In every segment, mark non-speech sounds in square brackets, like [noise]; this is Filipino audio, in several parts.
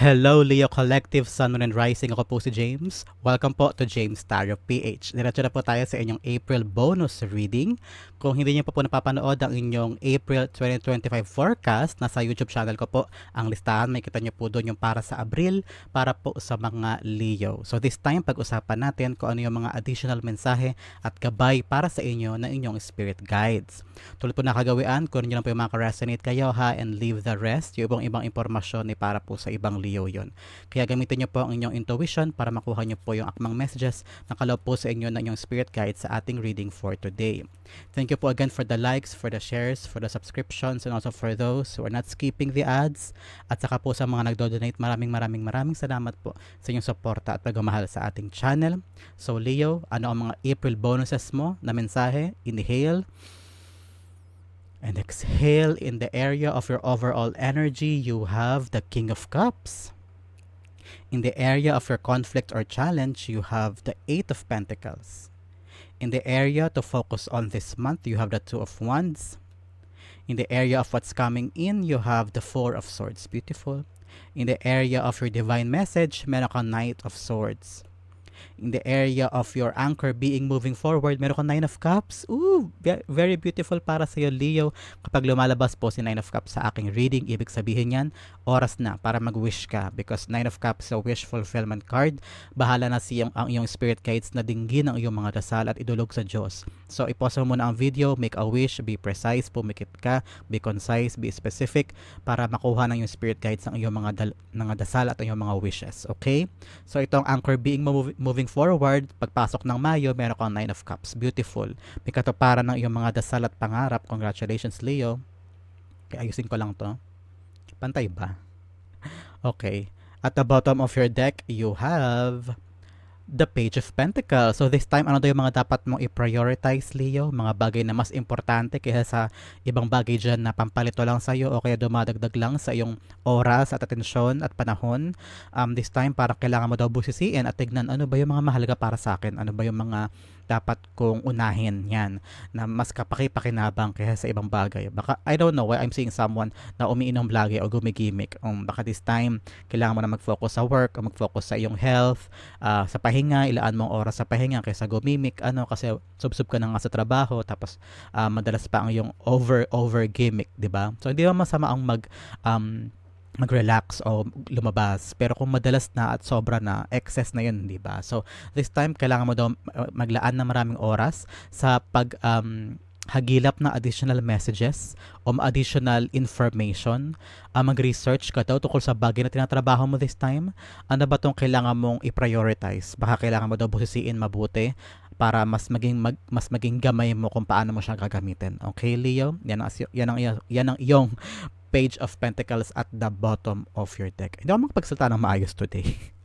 Hello Leo Collective Sun Moon and Rising. Ako po si James. Welcome po to James Tarot PH. Diretso na po tayo sa inyong April bonus reading. Kung hindi niyo pa po napapanood ang inyong April 2025 forecast, nasa YouTube channel ko po ang listahan. May kita niyo po doon yung para sa Abril, para po sa mga Leo. So this time, pag-usapan natin kung ano yung mga additional mensahe at gabay para sa inyo na inyong spirit guides. Tulad po nakagawian, kung ano lang po yung mga resonate kayo ha and leave the rest. Yung ibang ibang impormasyon ni para po sa ibang Leo yon. Kaya gamitin niyo po ang inyong intuition para makuha niyo po yung akmang messages na kalaw po sa inyo ng inyong spirit guide sa ating reading for today. Thank you po again for the likes, for the shares, for the subscriptions, and also for those who are not skipping the ads. At saka po sa mga nagdo-donate, maraming maraming maraming salamat po sa inyong suporta at pagmamahal sa ating channel. So Leo, ano ang mga April bonuses mo na mensahe? Inhale and exhale in the area of your overall energy you have the king of cups. In the area of your conflict or challenge you have the eight of pentacles. In the area to focus on this month you have the two of wands. In the area of what's coming in you have the four of swords. Beautiful. In the area of your divine message meron knight of swords in the area of your anchor being moving forward, meron kang Nine of Cups. Ooh, ve- very beautiful para sa iyo, Leo. Kapag lumalabas po si Nine of Cups sa aking reading, ibig sabihin yan, oras na para mag-wish ka because Nine of Cups is a wish fulfillment card. Bahala na siyang ang iyong spirit guides na dinggin ang iyong mga dasal at idulog sa Diyos. So, ipause mo muna ang video, make a wish, be precise, pumikit ka, be concise, be specific para makuha ng iyong spirit guides ang iyong mga, dal- mga dasal at ang iyong mga wishes. Okay? So, itong anchor being mov- moving forward, pagpasok ng Mayo, meron kang Nine of Cups. Beautiful. May katuparan ng iyong mga dasal at pangarap. Congratulations, Leo. Okay, ayusin ko lang to. Pantay ba? [laughs] Okay. At the bottom of your deck, you have the Page of Pentacles. So this time, ano daw yung mga dapat mong i-prioritize, Leo? Mga bagay na mas importante kaysa sa ibang bagay dyan na pampalito lang sa'yo o kaya dumadagdag lang sa iyong oras at atensyon at panahon. Um, this time, parang kailangan mo daw busisiin at tignan ano ba yung mga mahalaga para sa akin? Ano ba yung mga dapat kong unahin yan na mas kapaki-pakinabang kaysa sa ibang bagay. Baka, I don't know why I'm seeing someone na umiinom lagi o gumigimik. Um, baka this time, kailangan mo na mag-focus sa work o mag-focus sa iyong health, uh, sa pahinga, ilaan mong oras sa pahinga kaysa gumimik, ano, kasi subsub ka na nga sa trabaho, tapos uh, madalas pa ang iyong over-over gimmick, di ba? So, hindi ba masama ang mag, um, mag-relax o lumabas. Pero kung madalas na at sobra na, excess na yun, di ba? So, this time, kailangan mo daw maglaan ng maraming oras sa pag um, hagilap na additional messages o additional information. Uh, mag-research ka daw tungkol sa bagay na tinatrabaho mo this time. Ano ba itong kailangan mong i-prioritize? Baka kailangan mo daw busisiin mabuti para mas maging mag, mas maging gamay mo kung paano mo siya gagamitin. Okay, Leo? Yan ang, yan ang, yan ang iyong Page of Pentacles at the bottom of your deck. Hindi ako makapagsalita ng maayos today. [laughs]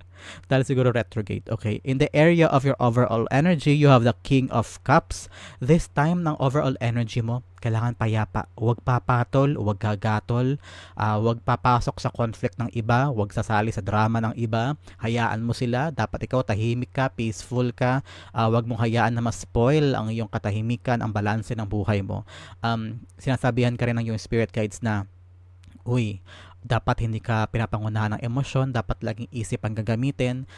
Dahil siguro retrograde. Okay. In the area of your overall energy, you have the King of Cups. This time, ng overall energy mo, kailangan payapa. Huwag papatol, huwag gagatol, uh, papasok sa conflict ng iba, huwag sasali sa drama ng iba. Hayaan mo sila. Dapat ikaw tahimik ka, peaceful ka. Uh, huwag mong hayaan na ma-spoil ang iyong katahimikan, ang balanse ng buhay mo. Um, sinasabihan ka rin ng iyong spirit guides na uy, dapat hindi ka pinapangunahan ng emosyon, dapat laging isip ang gagamitin.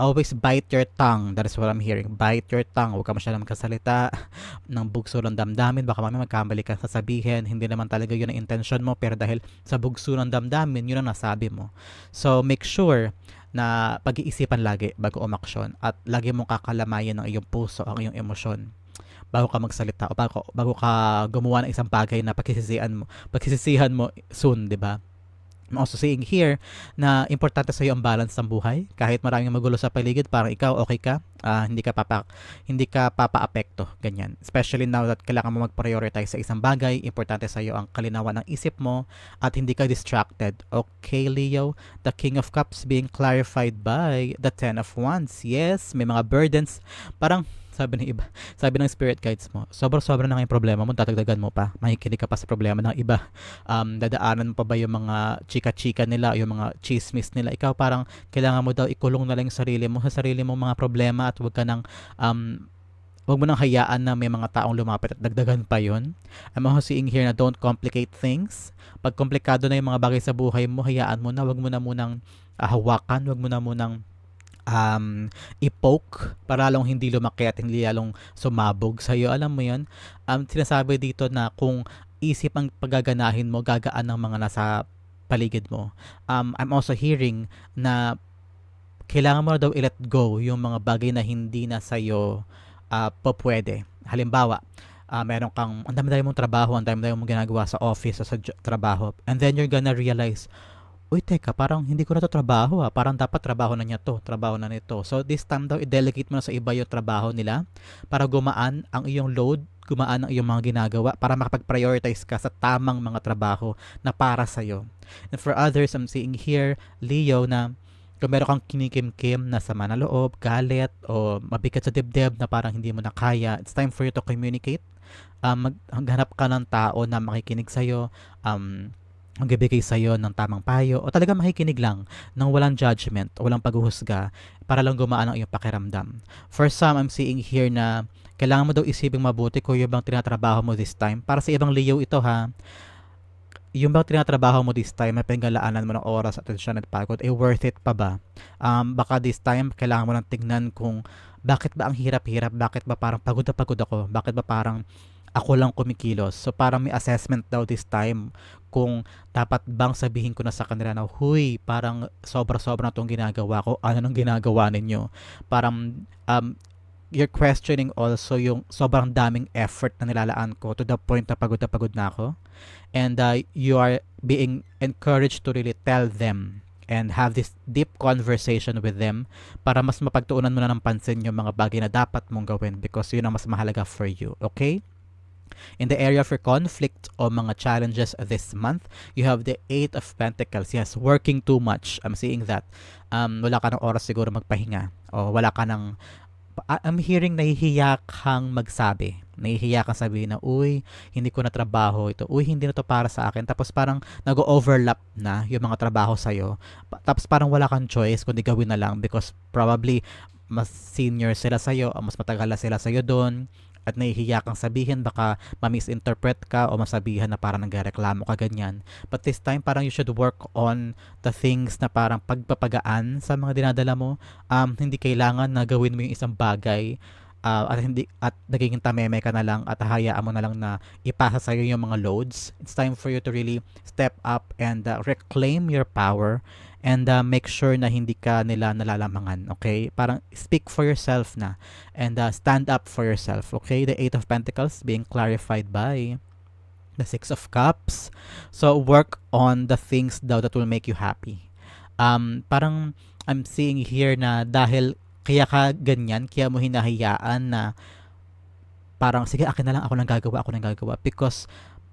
Always bite your tongue. That is what I'm hearing. Bite your tongue. Huwag ka masyadong magkasalita [laughs] ng bugso ng damdamin. Baka mamaya magkamali ka sasabihin. Hindi naman talaga yun ang intention mo. Pero dahil sa bugso ng damdamin, yun ang nasabi mo. So, make sure na pag-iisipan lagi bago umaksyon at lagi mong kakalamayan ng iyong puso, ang iyong emosyon bago ka magsalita o bago, bago ka gumawa ng isang bagay na pagkisisihan mo, pagkisisihan mo soon, 'di ba? I'm also saying here na importante sa iyo ang balance ng buhay. Kahit maraming magulo sa paligid, parang ikaw okay ka, uh, hindi ka papa hindi ka papa-apekto, ganyan. Especially now that kailangan mo mag-prioritize sa isang bagay, importante sa iyo ang kalinawan ng isip mo at hindi ka distracted. Okay, Leo, the King of Cups being clarified by the Ten of Wands. Yes, may mga burdens. Parang sabi ng iba, [laughs] sabi ng spirit guides mo, sobra-sobra na yung problema mo, tatagdagan mo pa, makikinig ka pa sa problema ng iba. Um, dadaanan mo pa ba yung mga chika-chika nila, yung mga chismis nila. Ikaw parang kailangan mo daw ikulong na lang yung sarili mo sa sarili mong mga problema at huwag ka nang um, Huwag mo nang hayaan na may mga taong lumapit at dagdagan pa yon. I'm also seeing here na don't complicate things. Pag komplikado na yung mga bagay sa buhay mo, hayaan mo na. Huwag mo na munang uh, hawakan. Huwag mo na munang um, i-poke para lalong hindi lumaki at hindi lalong sumabog sa iyo. Alam mo yon um, sinasabi dito na kung isip ang paggaganahin mo, gagaan ng mga nasa paligid mo. Um, I'm also hearing na kailangan mo daw i-let go yung mga bagay na hindi na sa'yo uh, po pwede. Halimbawa, uh, meron kang, ang dami-dami mong trabaho, ang dami-dami mong ginagawa sa office o sa trabaho. And then you're gonna realize, uy, teka, parang hindi ko na to trabaho ah. Parang dapat trabaho na niya to, trabaho na nito. So this time daw, i-delegate mo na sa iba yung trabaho nila para gumaan ang iyong load, gumaan ang iyong mga ginagawa para makapag-prioritize ka sa tamang mga trabaho na para sa'yo. And for others, I'm seeing here, Leo, na kung meron kang kinikim-kim na sama na loob, galit, o mabigat sa dibdib na parang hindi mo na kaya, it's time for you to communicate. Um, maghanap ka ng tao na makikinig sa'yo, um, magbibigay sa'yo ng tamang payo, o talaga makikinig lang ng walang judgment, o walang paghuhusga, para lang gumaan ang iyong pakiramdam. For some, I'm seeing here na kailangan mo daw isiping mabuti kung yung bang tinatrabaho mo this time. Para sa ibang Leo ito ha, yung bang tinatrabaho mo this time, may pinaglalaanan mo ng oras, atensyon at pagod, eh worth it pa ba? Um, baka this time, kailangan mo lang tignan kung bakit ba ang hirap-hirap, bakit ba parang pagod na pagod ako, bakit ba parang ako lang kumikilos. So parang may assessment daw this time kung dapat bang sabihin ko na sa kanila na, huy, parang sobra-sobra na itong ginagawa ko, ano nang ginagawa ninyo? Parang um, you're questioning also yung sobrang daming effort na nilalaan ko to the point na pagod na pagod na ako and uh, you are being encouraged to really tell them and have this deep conversation with them para mas mapagtuunan mo na ng pansin yung mga bagay na dapat mong gawin because yun ang mas mahalaga for you. Okay? In the area for conflict o mga challenges this month, you have the Eight of Pentacles. Yes, working too much. I'm seeing that. Um, wala ka ng oras siguro magpahinga o wala ka ng I'm hearing nahihiya kang magsabi. Nahihiya kang sabihin na, uy, hindi ko na trabaho ito. Uy, hindi na to para sa akin. Tapos parang nag-overlap na yung mga trabaho sa'yo. Tapos parang wala kang choice kundi gawin na lang because probably mas senior sila sa'yo, mas matagal na sila sa'yo doon at nahihiya kang sabihin, baka ma-misinterpret ka o masabihan na parang nagreklamo ka ganyan. But this time, parang you should work on the things na parang pagpapagaan sa mga dinadala mo. Um, hindi kailangan na gawin mo yung isang bagay uh, at hindi at nagiging tameme ka na lang at hayaan mo na lang na ipasa sa iyo yung mga loads. It's time for you to really step up and uh, reclaim your power and uh, make sure na hindi ka nila nalalamangan, okay? Parang speak for yourself na and uh, stand up for yourself, okay? The Eight of Pentacles being clarified by the Six of Cups. So work on the things daw that will make you happy. Um, parang I'm seeing here na dahil kaya ka ganyan, kaya mo hinahayaan na parang sige akin na lang ako nang gagawa, ako nang gagawa because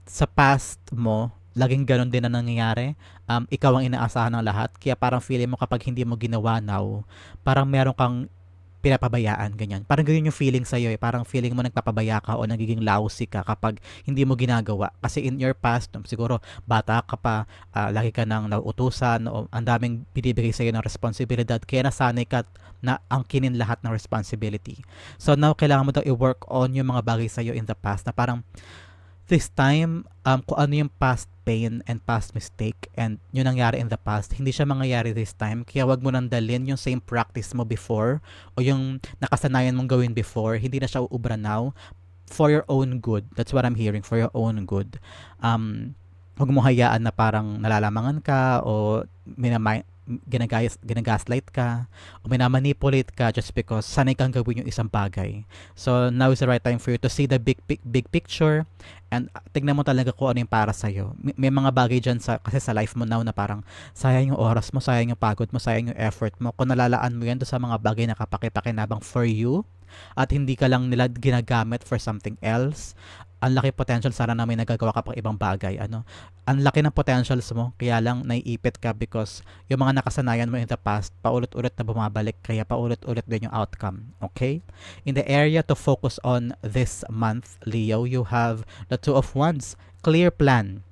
sa past mo laging ganun din na nangyayari. Um, ikaw ang inaasahan ng lahat. Kaya parang feeling mo kapag hindi mo ginawa now, parang meron kang pinapabayaan, ganyan. Parang ganyan yung feeling sa'yo eh. Parang feeling mo nagpapabaya ka o nagiging lousy ka kapag hindi mo ginagawa. Kasi in your past, um, siguro bata ka pa, uh, lagi ka nang nauutusan o ang daming binibigay sa'yo ng responsibilidad. Kaya nasanay ka na angkinin lahat ng responsibility. So now, kailangan mo daw i-work on yung mga bagay sa'yo in the past na parang this time, um, kung ano yung past pain and past mistake and yung nangyari in the past, hindi siya mangyayari this time. Kaya wag mo nang dalhin yung same practice mo before o yung nakasanayan mong gawin before. Hindi na siya uubra now for your own good. That's what I'm hearing, for your own good. Um, huwag mo hayaan na parang nalalamangan ka o minamay, ginagas, ginagaslight ka o minamanipulate ka just because sanay kang gawin yung isang bagay. So now is the right time for you to see the big big, big picture and tignan mo talaga kung ano yung para sa iyo. May, may mga bagay diyan sa kasi sa life mo now na parang sayang yung oras mo, sayang yung pagod mo, sayang yung effort mo. Kung nalalaan mo yan do sa mga bagay na kapakipakinabang for you at hindi ka lang nila ginagamit for something else ang laki potential sana na may nagagawa ka pang ibang bagay. Ano? Ang laki ng potentials mo, kaya lang naiipit ka because yung mga nakasanayan mo in the past, paulit-ulit na bumabalik, kaya paulit-ulit din yung outcome. Okay? In the area to focus on this month, Leo, you have the Two of Wands, clear plan.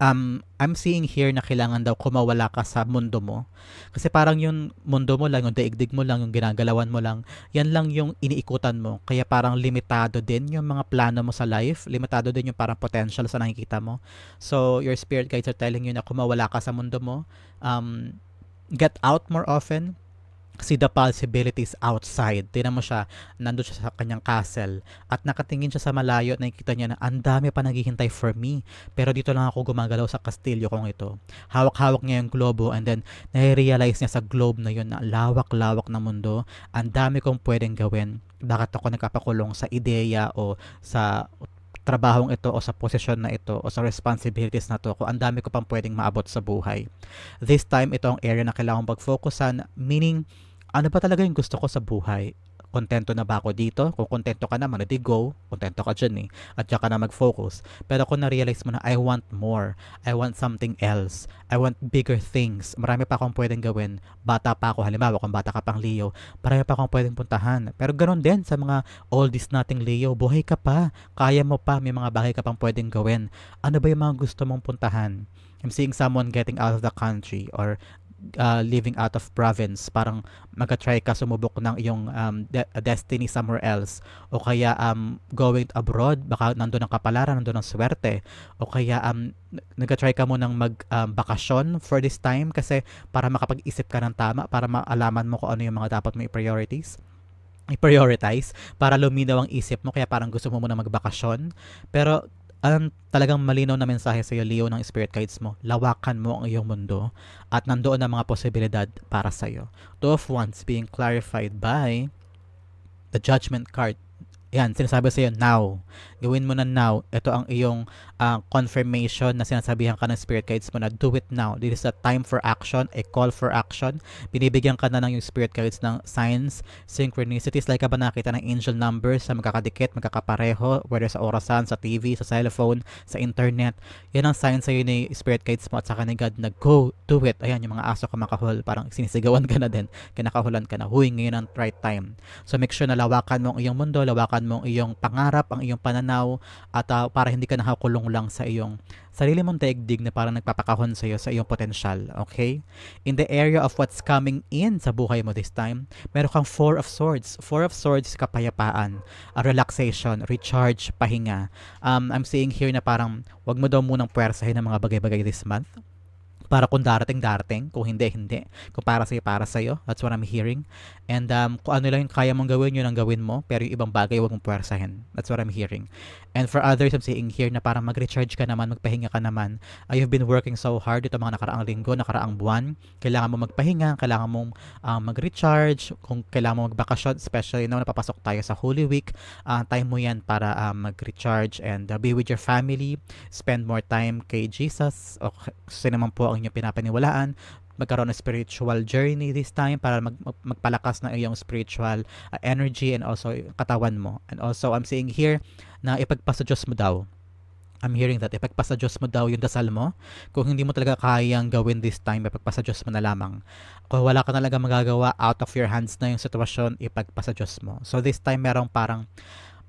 Um, I'm seeing here na kailangan daw kumawala ka sa mundo mo. Kasi parang yung mundo mo lang, yung daigdig mo lang, yung ginagalawan mo lang, yan lang yung iniikutan mo. Kaya parang limitado din yung mga plano mo sa life, limitado din yung parang potential sa nakikita mo. So, your spirit guides are telling you na kumawala ka sa mundo mo, um, get out more often, see the possibilities outside. Tinan mo siya, nandun siya sa kanyang castle at nakatingin siya sa malayo at nakikita niya na ang dami pa naghihintay for me. Pero dito lang ako gumagalaw sa kastilyo kong ito. Hawak-hawak niya yung globo and then nare-realize niya sa globe na yun na lawak-lawak na mundo. Ang dami kong pwedeng gawin. Bakit ako nagpapakulong sa ideya o sa trabahong ito o sa posisyon na ito o sa responsibilities na to kung ang dami ko pang pwedeng maabot sa buhay. This time, ito ang area na kailangan pag-focusan, meaning ano ba talaga yung gusto ko sa buhay? Kontento na ba ako dito? Kung kontento ka naman, edi go. Kontento ka dyan eh. At saka na mag-focus. Pero kung na-realize mo na, I want more. I want something else. I want bigger things. Marami pa akong pwedeng gawin. Bata pa ako, halimbawa kung bata ka pang Leo, marami pa akong pwedeng puntahan. Pero ganoon din sa mga oldies nating Leo, buhay ka pa. Kaya mo pa, may mga bagay ka pang pwedeng gawin. Ano ba yung mga gusto mong puntahan? I'm seeing someone getting out of the country or uh, living out of province, parang mag-try ka sumubok ng iyong um, de- destiny somewhere else. O kaya um, going abroad, baka nandun ang kapalaran, nandun ang swerte. O kaya um, nag-try ka mo ng mag-bakasyon um, for this time kasi para makapag-isip ka ng tama, para maalaman mo kung ano yung mga dapat mo i-priorities i-prioritize para luminaw ang isip mo kaya parang gusto mo muna magbakasyon. Pero ang talagang malinaw na mensahe sa iyo, Leo, ng spirit guides mo. Lawakan mo ang iyong mundo at nandoon ang mga posibilidad para sa iyo. Two of Wands being clarified by the Judgment card yan, sinasabi sa iyo, now. Gawin mo na now. Ito ang iyong uh, confirmation na sinasabihan ka ng spirit guides mo na do it now. This is a time for action, a call for action. Binibigyan ka na ng yung spirit guides ng signs, synchronicities. Like ka ba nakita ng angel numbers sa magkakadikit, magkakapareho, whether sa orasan, sa TV, sa cellphone, sa internet. Yan ang sign sa iyo ni spirit guides mo at saka ni God na go, do it. Ayan, yung mga aso kumakahol, parang sinisigawan ka na din. Kinakahulan ka na. Huy, ngayon ang right time. So make sure na lawakan mo ang iyong mundo, lawakan mo ang iyong pangarap, ang iyong pananaw at uh, para hindi ka nakakulong lang sa iyong sarili mong daigdig na parang nagpapakahon sa iyo sa iyong potensyal, okay? In the area of what's coming in sa buhay mo this time, meron kang Four of Swords. Four of Swords, kapayapaan, a relaxation, recharge, pahinga. Um, I'm seeing here na parang wag mo daw munang puwersahin ng mga bagay-bagay this month para kung darating darating kung hindi hindi. Kung para sa para sa iyo that's what I'm hearing. And um, kung ano lang kaya mong gawin yun ang gawin mo. Pero yung ibang bagay wag mong puwersahin. That's what I'm hearing. And for others I'm saying here na parang mag-recharge ka naman magpahinga ka naman. Uh, you've been working so hard ito mga nakaraang linggo nakaraang buwan. Kailangan mo magpahinga kailangan mong uh, mag-recharge. Kung kailangan mo magbakasyon especially now napapasok tayo sa Holy Week uh, time mo yan para uh, mag-recharge and uh, be with your family. Spend more time kay Jesus. O kasi naman po ang inyong pinapaniwalaan magkaroon ng spiritual journey this time para mag, magpalakas ng iyong spiritual uh, energy and also katawan mo. And also, I'm seeing here na ipagpasa Diyos mo daw. I'm hearing that ipagpasa Diyos mo daw yung dasal mo. Kung hindi mo talaga kayang gawin this time, ipagpasa Diyos mo na lamang. Kung wala ka talaga magagawa, out of your hands na yung sitwasyon, ipagpasa Diyos mo. So this time, merong parang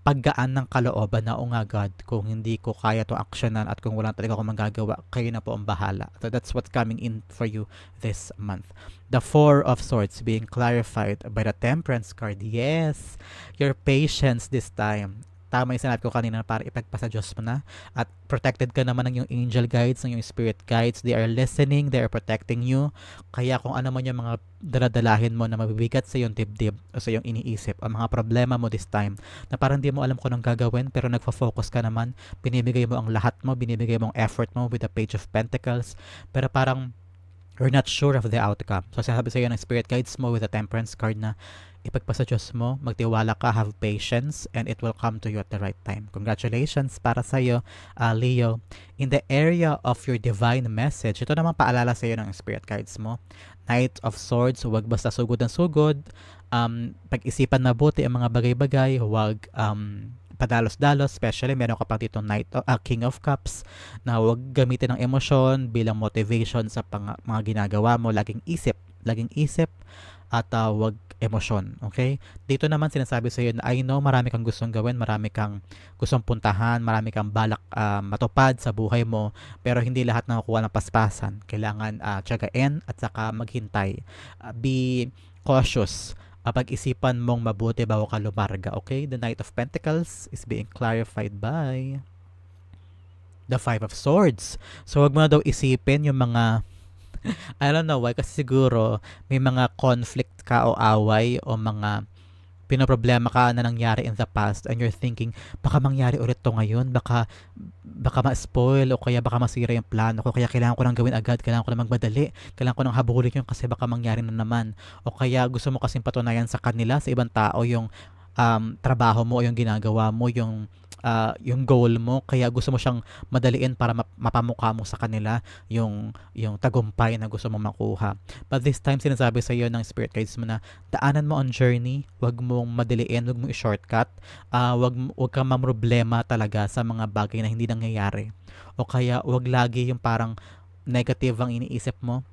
paggaan ng kalooban na, o nga God, kung hindi ko kaya to aksyonan at kung wala talaga ako magagawa, kayo na po ang bahala. So that's what's coming in for you this month. The Four of Swords being clarified by the Temperance card. Yes, your patience this time tama yung sinabi ko kanina para ipagpasa Diyos mo na at protected ka naman ng yung angel guides, ng yung spirit guides. They are listening, they are protecting you. Kaya kung ano man yung mga daladalahin mo na mabibigat sa yung dibdib o sa yung iniisip, ang mga problema mo this time na parang di mo alam kung anong gagawin pero nagfo-focus ka naman, binibigay mo ang lahat mo, binibigay mo ang effort mo with the page of pentacles pero parang you're not sure of the outcome. So sabi sa iyo ng spirit guides mo with the temperance card na ipagpasa Diyos mo, magtiwala ka, have patience, and it will come to you at the right time. Congratulations para sa iyo, uh, Leo. In the area of your divine message, ito naman paalala sa iyo ng spirit guides mo. Knight of Swords, huwag basta sugod ng sugod. Um, pag-isipan mabuti ang mga bagay-bagay, huwag um, padalos-dalos, especially meron ka pang dito Knight, uh, King of Cups, na huwag gamitin ng emosyon bilang motivation sa pang, mga ginagawa mo. Laging isip, laging isip at uh, wag emosyon, okay? Dito naman sinasabi sa iyo na I know marami kang gustong gawin, marami kang gustong puntahan, marami kang balak uh, matupad sa buhay mo, pero hindi lahat nakukuha ng paspasan. Kailangan uh, tiyagain at saka maghintay. Uh, be cautious uh, pag-isipan mong mabuti bago ka lumarga, okay? The Knight of Pentacles is being clarified by the Five of Swords. So, wag mo na daw isipin yung mga [laughs] I don't know why kasi siguro may mga conflict ka o away o mga pinoproblema ka na nangyari in the past and you're thinking baka mangyari ulit to ngayon baka baka ma-spoil o kaya baka masira yung plano ko kaya kailangan ko nang gawin agad kailangan ko nang magmadali kailangan ko nang habulin yun kasi baka mangyari na naman. O kaya gusto mo kasing patunayan sa kanila sa ibang tao yung um, trabaho mo o yung ginagawa mo yung uh, yung goal mo. Kaya gusto mo siyang madaliin para map- mapamukha mo sa kanila yung yung tagumpay na gusto mo makuha. But this time sinasabi sa iyo ng spirit guides mo na daanan mo on journey wag mong madaliin wag mong i-shortcut. Uh, wag wag kang mamroblema talaga sa mga bagay na hindi nangyayari. O kaya wag lagi yung parang negative ang iniisip mo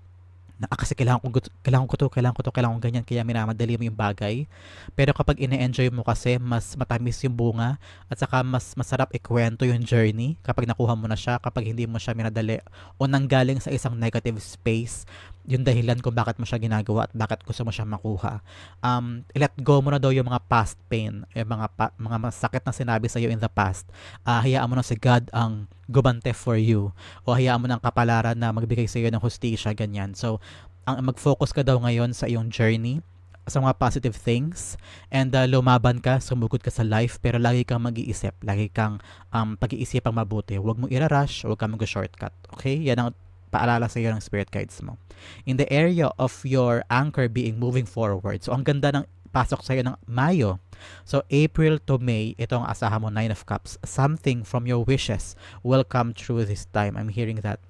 na ah, kasi kailangan ko, kailangan ko to, kailangan ko to, kailangan ko ganyan, kaya minamadali mo yung bagay. Pero kapag ine-enjoy mo kasi, mas matamis yung bunga at saka mas masarap ikwento yung journey kapag nakuha mo na siya, kapag hindi mo siya minadali o nanggaling sa isang negative space, yung dahilan kung bakit mo siya ginagawa at bakit gusto mo siya makuha. Um, let go mo na daw yung mga past pain, yung mga, pa, mga masakit na sinabi sa iyo in the past. Uh, hayaan mo na si God ang gumante for you. O hayaan mo ng kapalaran na magbigay sa iyo ng hustisya, ganyan. So, ang mag-focus ka daw ngayon sa iyong journey, sa mga positive things and uh, lumaban ka, sumugod ka sa life pero lagi kang mag-iisip, lagi kang um, pag-iisipang mabuti. Huwag mo irarush, huwag kang mag-shortcut. Okay? Yan ang paalala sa iyo ng spirit guides mo. In the area of your anchor being moving forward. So, ang ganda ng pasok sa iyo ng Mayo. So, April to May, ito ang asahan mo, Nine of Cups. Something from your wishes will come true this time. I'm hearing that.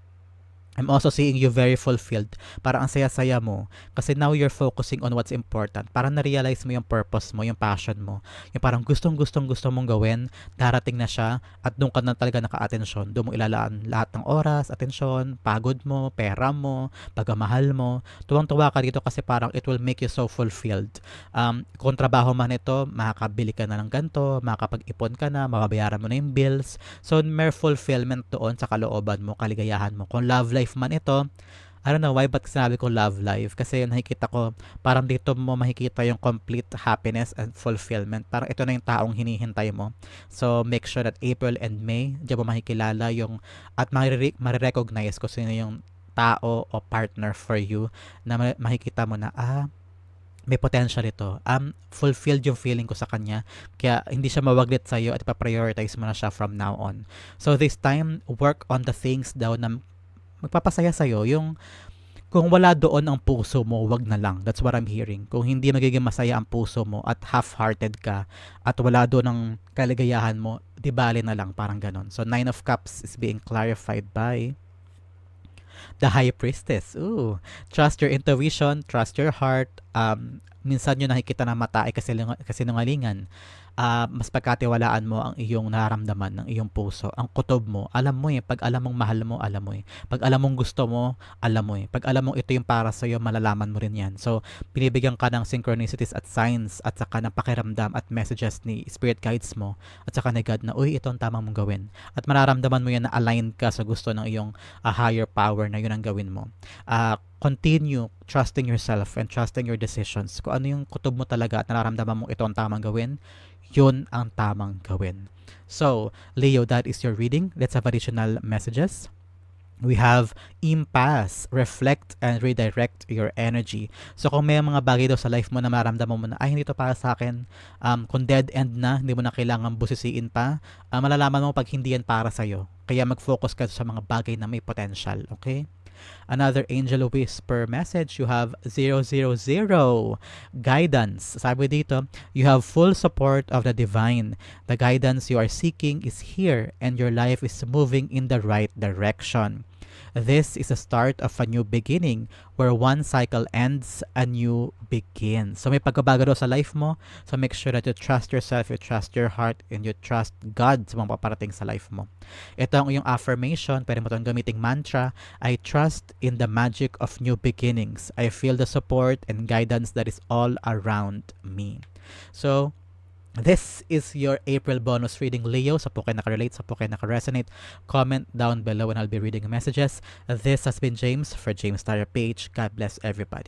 I'm also seeing you very fulfilled. Para ang saya-saya mo. Kasi now you're focusing on what's important. Para na-realize mo yung purpose mo, yung passion mo. Yung parang gustong-gustong gusto mong gawin, darating na siya, at doon ka na talaga naka-atensyon. Doon mo ilalaan lahat ng oras, atensyon, pagod mo, pera mo, pagmamahal mo. Tuwang-tuwa ka dito kasi parang it will make you so fulfilled. Um, kung trabaho man ito, makakabili ka na ng ganito, makakapag-ipon ka na, mababayaran mo na yung bills. So, may fulfillment doon sa kalooban mo, kaligayahan mo. Kung love life life man ito, I don't know why, but sinabi ko love life. Kasi nakikita ko, parang dito mo makikita yung complete happiness and fulfillment. Parang ito na yung taong hinihintay mo. So, make sure that April and May, diyan mo makikilala yung, at marirecognize ko sino yung tao o partner for you na makikita mo na, ah, may potential ito. Um, fulfilled yung feeling ko sa kanya. Kaya hindi siya mawaglit sa iyo at ipaprioritize mo na siya from now on. So this time, work on the things daw na magpapasaya sa'yo, yung kung wala doon ang puso mo, wag na lang. That's what I'm hearing. Kung hindi magiging masaya ang puso mo at half-hearted ka at wala doon ang kaligayahan mo, di bali na lang, parang ganon. So, Nine of Cups is being clarified by the High Priestess. Ooh. Trust your intuition, trust your heart. Um, minsan yun nakikita na mata ay kasinungalingan uh, mas pagkatiwalaan mo ang iyong nararamdaman ng iyong puso, ang kutob mo. Alam mo eh, pag alam mong mahal mo, alam mo eh. Pag alam mong gusto mo, alam mo eh. Pag alam mong ito yung para sa iyo, malalaman mo rin yan. So, binibigyan ka ng synchronicities at signs at saka ng pakiramdam at messages ni spirit guides mo at saka ni God na, uy, ito ang tamang mong gawin. At mararamdaman mo yan na aligned ka sa gusto ng iyong uh, higher power na yun ang gawin mo. Uh, continue trusting yourself and trusting your decisions. Kung ano yung kutob mo talaga at nararamdaman mo ito ang tamang gawin, yun ang tamang gawin. So, Leo, that is your reading. Let's have additional messages. We have impasse, reflect and redirect your energy. So kung may mga bagay daw sa life mo na maramdaman mo na, ay hindi to para sa akin, um, kung dead end na, hindi mo na kailangan busisiin pa, uh, malalaman mo pag hindi yan para sa'yo. Kaya mag-focus ka sa mga bagay na may potential, okay? Another angel whisper message, you have 000 guidance. Sabi dito, you have full support of the divine. The guidance you are seeking is here and your life is moving in the right direction. This is the start of a new beginning where one cycle ends, a new begins. So may pagbabago daw sa life mo. So make sure that you trust yourself, you trust your heart, and you trust God sa mga paparating sa life mo. Ito ang iyong affirmation. Pwede mo itong gamiting mantra. I trust in the magic of new beginnings. I feel the support and guidance that is all around me. So, This is your April bonus reading, Leo. Sa po kayo nakarelate, sa po kayo nakaresonate, comment down below and I'll be reading messages. This has been James for James Tyler Page. God bless everybody.